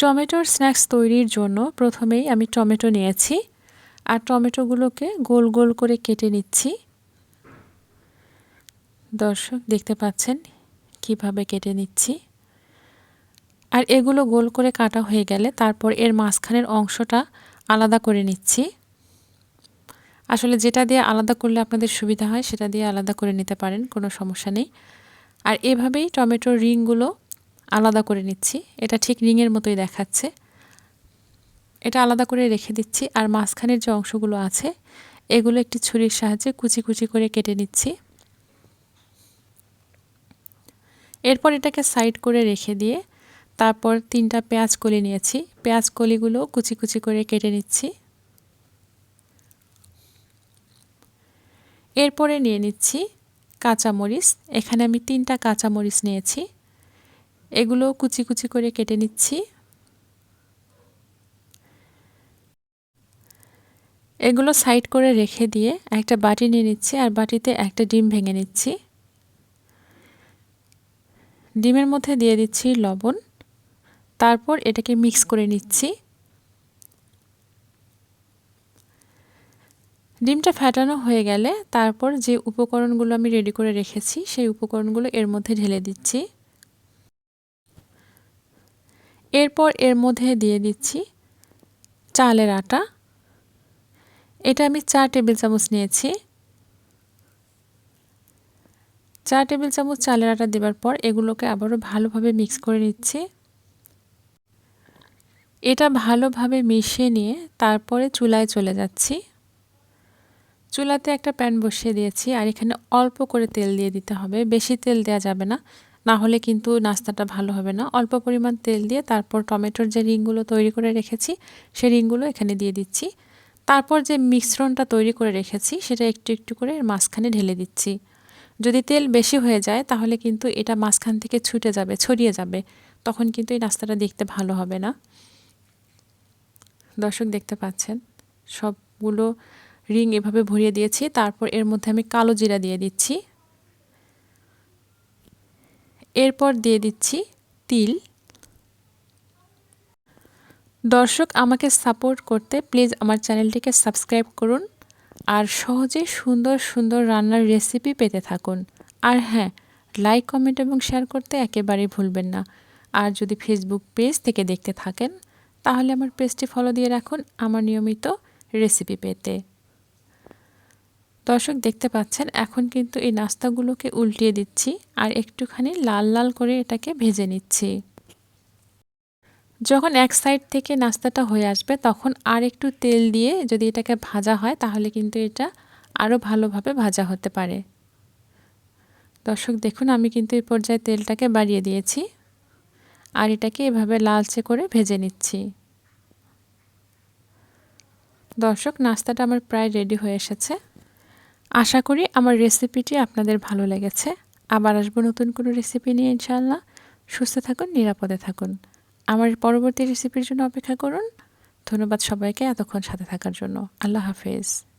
টমেটোর স্ন্যাক্স তৈরির জন্য প্রথমেই আমি টমেটো নিয়েছি আর টমেটোগুলোকে গোল গোল করে কেটে নিচ্ছি। দর্শক, দেখতে পাচ্ছেন কীভাবে কেটে নিচ্ছি। আর এগুলো গোল করে কাটা হয়ে গেলে তারপর এর মাঝখানের অংশটা আলাদা করে নিচ্ছি। আসলে যেটা দিয়ে আলাদা করলে আপনাদের সুবিধা হয়, সেটা দিয়ে আলাদা করে নিতে পারেন, কোনো সমস্যা নেই। আর এভাবেই টমেটোর রিংগুলো আলাদা করে নিচ্ছি। এটা ঠিক রিংয়ের মতোই দেখাচ্ছে। এটা আলাদা করে রেখে দিচ্ছি আর মাঝখানের যে অংশগুলো আছে, এগুলো একটি ছুরির সাহায্যে কুচি কুচি করে কেটে নিচ্ছি। এরপর এটাকে সাইড করে রেখে দিয়ে তারপর তিনটা পেঁয়াজ কলি নিয়েছি। পেঁয়াজ কলিগুলো কুচি কুচি করে কেটে নিচ্ছি। এরপরে নিয়ে নিচ্ছি কাঁচামরিচ। এখানে আমি তিনটা কাঁচামরিচ নিয়েছি। এগুলো কুচি কুচি করে কেটে নিচ্ছি। এগুলো সাইড করে রেখে দিয়ে একটা বাটি নিয়ে নিচ্ছি আর বাটিতে একটা ডিম ভেঙে নিচ্ছি। ডিমের মধ্যে দিয়ে দিচ্ছি লবণ। তারপর এটাকে মিক্স করে নিচ্ছি। ডিমটা ফ্যাটানো হয়ে গেলে তারপর যে উপকরণগুলো আমি রেডি করে রেখেছি, সেই উপকরণগুলো এর মধ্যে ঢেলে দিচ্ছি। এরপর এর মধ্যে দিয়ে দিচ্ছি চালের আটা। এটা আমি চার টেবিল চামচ নিয়েছি। চার টেবিল চামচ চালের আটা দেওয়ার পর এগুলোকে আবারও ভালোভাবে মিক্স করে নিচ্ছি। এটা ভালোভাবে মিশিয়ে নিয়ে তারপরে চুলায় চলে যাচ্ছি। চুলাতে একটা প্যান বসিয়ে দিয়েছি আর এখানে অল্প করে তেল দিয়ে দিতে হবে। বেশি তেল দেওয়া যাবে না। না হলে কিন্তু নাস্তাটা ভালো হবে না। অল্প পরিমাণ তেল দিয়ে তারপর টমেটোর যে রিংগুলো তৈরি করে রেখেছি সেই রিংগুলো এখানে দিয়ে দিচ্ছি। তারপর যে মিশ্রণটা তৈরি করে রেখেছি, সেটা একটু একটু করে এর মাঝখানে ঢেলে দিচ্ছি। যদি তেল বেশি হয়ে যায়, তাহলে কিন্তু এটা মাঝখান থেকে ছুটে যাবে, ছড়িয়ে যাবে। তখন কিন্তু এই নাস্তাটা দেখতে ভালো হবে না। দর্শক দেখতে পাচ্ছেন, সবগুলো রিং এভাবে ভরিয়ে দিয়েছি। তারপর এর মধ্যে আমি কালো জিরা দিয়ে দিচ্ছি। এরপর দিয়ে দিচ্ছি তিল। দর্শক, আমাকে সাপোর্ট করতে প্লিজ আমার চ্যানেলটিকে সাবস্ক্রাইব করুন আর সহজে সুন্দর সুন্দর রান্নার রেসিপি পেতে থাকুন। আর হ্যাঁ লাইক কমেন্ট এবং শেয়ার করতে একেবারেই ভুলবেন না। আর যদি ফেসবুক পেজ থেকে দেখতে থাকেন, তাহলে আমার পেজটি ফলো দিয়ে রাখুন আমার নিয়মিত রেসিপি পেতে। দর্শক দেখতে পাচ্ছেন, এখন কিন্তু এই নাস্তাগুলোকে উল্টিয়ে দিচ্ছি আর একটুখানি লাল লাল করে এটাকে ভেজে নিচ্ছি। যখন এক সাইড থেকে নাস্তাটা হয়ে আসবে, তখন আর একটু তেল দিয়ে যদি এটাকে ভাজা হয়, তাহলে কিন্তু এটা আরও ভালোভাবে ভাজা হতে পারে। দর্শক দেখুন, আমি কিন্তু এই পর্যায়ে তেলটাকে বাড়িয়ে দিয়েছি আর এটাকে এভাবে লালচে করে ভেজে নিচ্ছি। দর্শক, নাস্তাটা আমার প্রায় রেডি হয়ে এসেছে। আশা করি আমার রেসিপিটি আপনাদের ভালো লেগেছে। আবার আসব নতুন কোনো রেসিপি নিয়ে ইনশাআল্লাহ। সুস্থ থাকুন, নিরাপদে থাকুন। আমার পরবর্তী রেসিপির জন্য অপেক্ষা করুন। ধন্যবাদ সবাইকে এতক্ষণ সাথে থাকার জন্য। আল্লাহ হাফেজ।